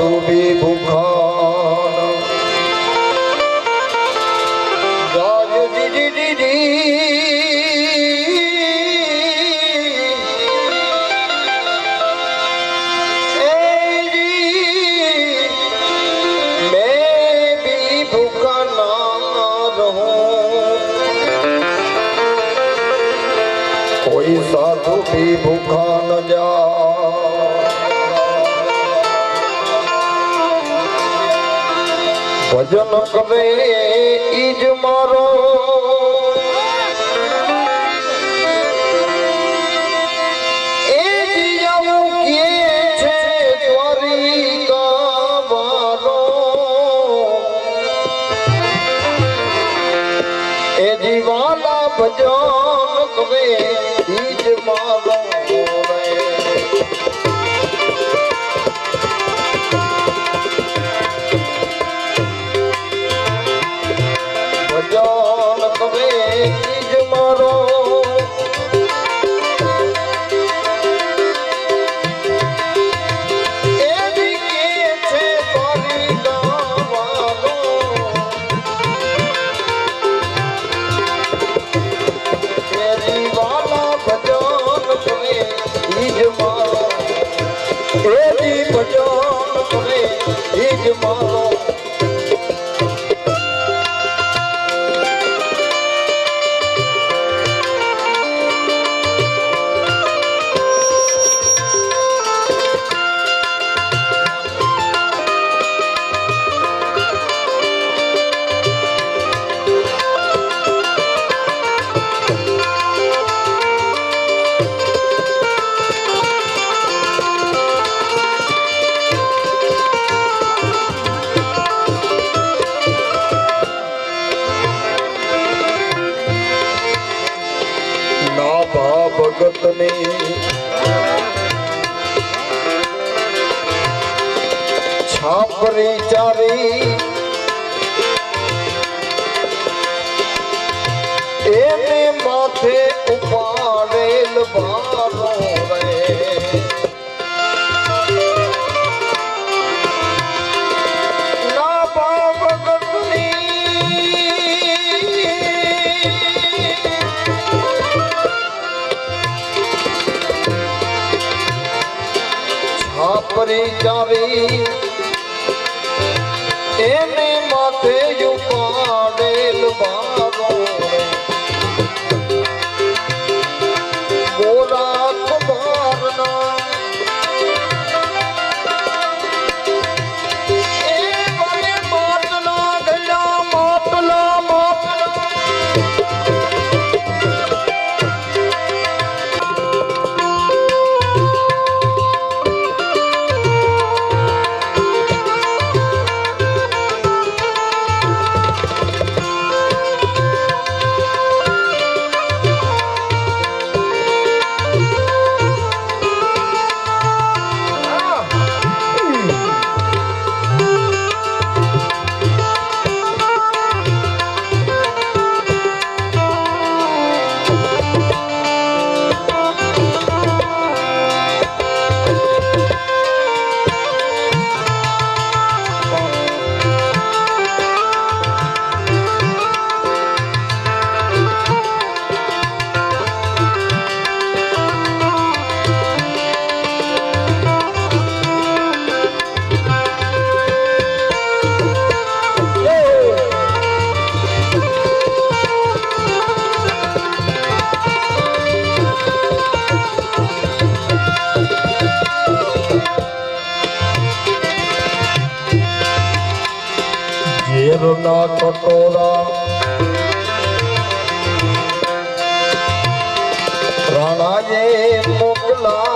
ડૂબી ભૂખોન ગાજ દીદી દીદી મેં ભી ભૂખા ના રહું કોઈ સાધુ ભી ભૂખા ન જા ભજન કરે ઈજ મારો. ભજન કરે છાપરી ચાવી એને માથે ઉપાડેલ બારો ઝેરના કટોરા રાણાએ મોકલા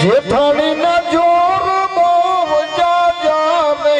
જેઠાણી ના જોર બહુ જા જાને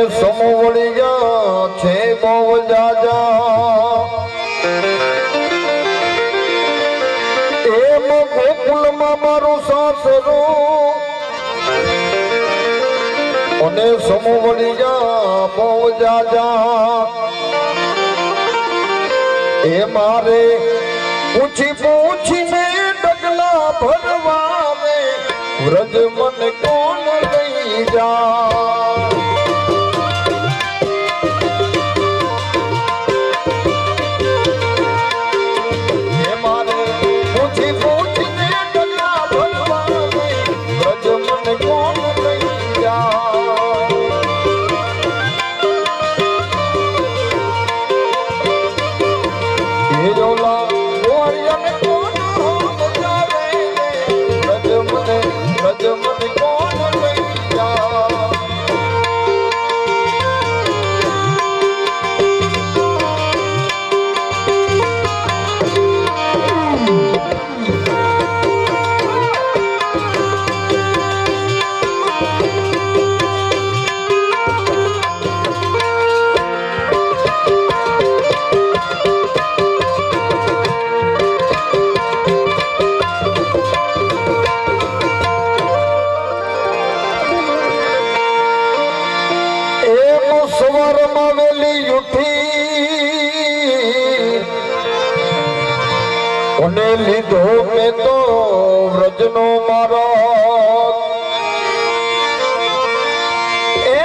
અને સમવળી ગયા છે બહુ જાજા. એમ ગોકુળમાં મારું સાસરું અને સમવળી ગયા બહુ જાજા. એ મારે પૂછી પૂછીને ડગલા ભરવા વ્રજ મન કોણ લઈ જા. વ્રજનો મારો. એ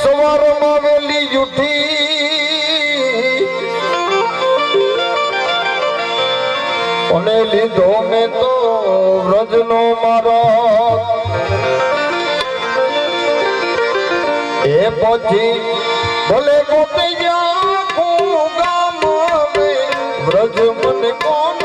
સવારમાં વેલી ઉઠી અને લીધો મેં તો વ્રજનો મારો. એ પછી ભલે ગોપૈયા કો ગામ વ્રજ મને કોણ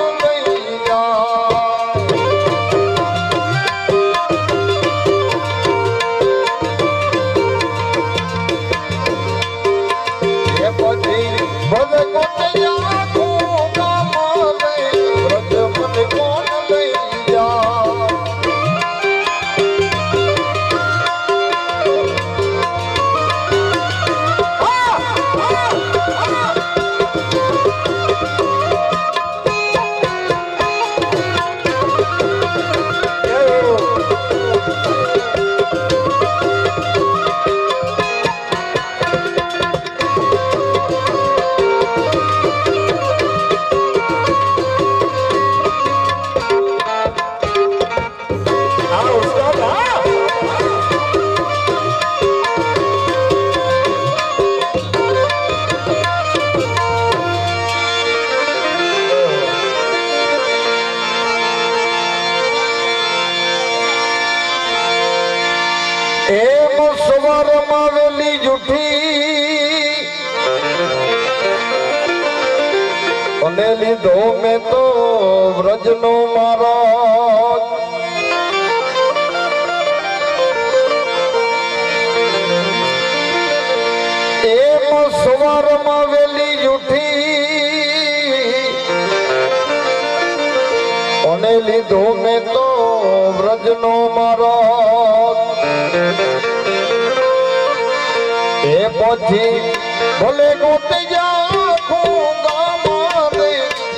અને લીધો મેં તો વ્રજનો મારો. એમ સવારમાં વેલી ઉઠી. અને લીધો મેં તો વ્રજનો મારો. એ પછી ભલે ગોતી જાખું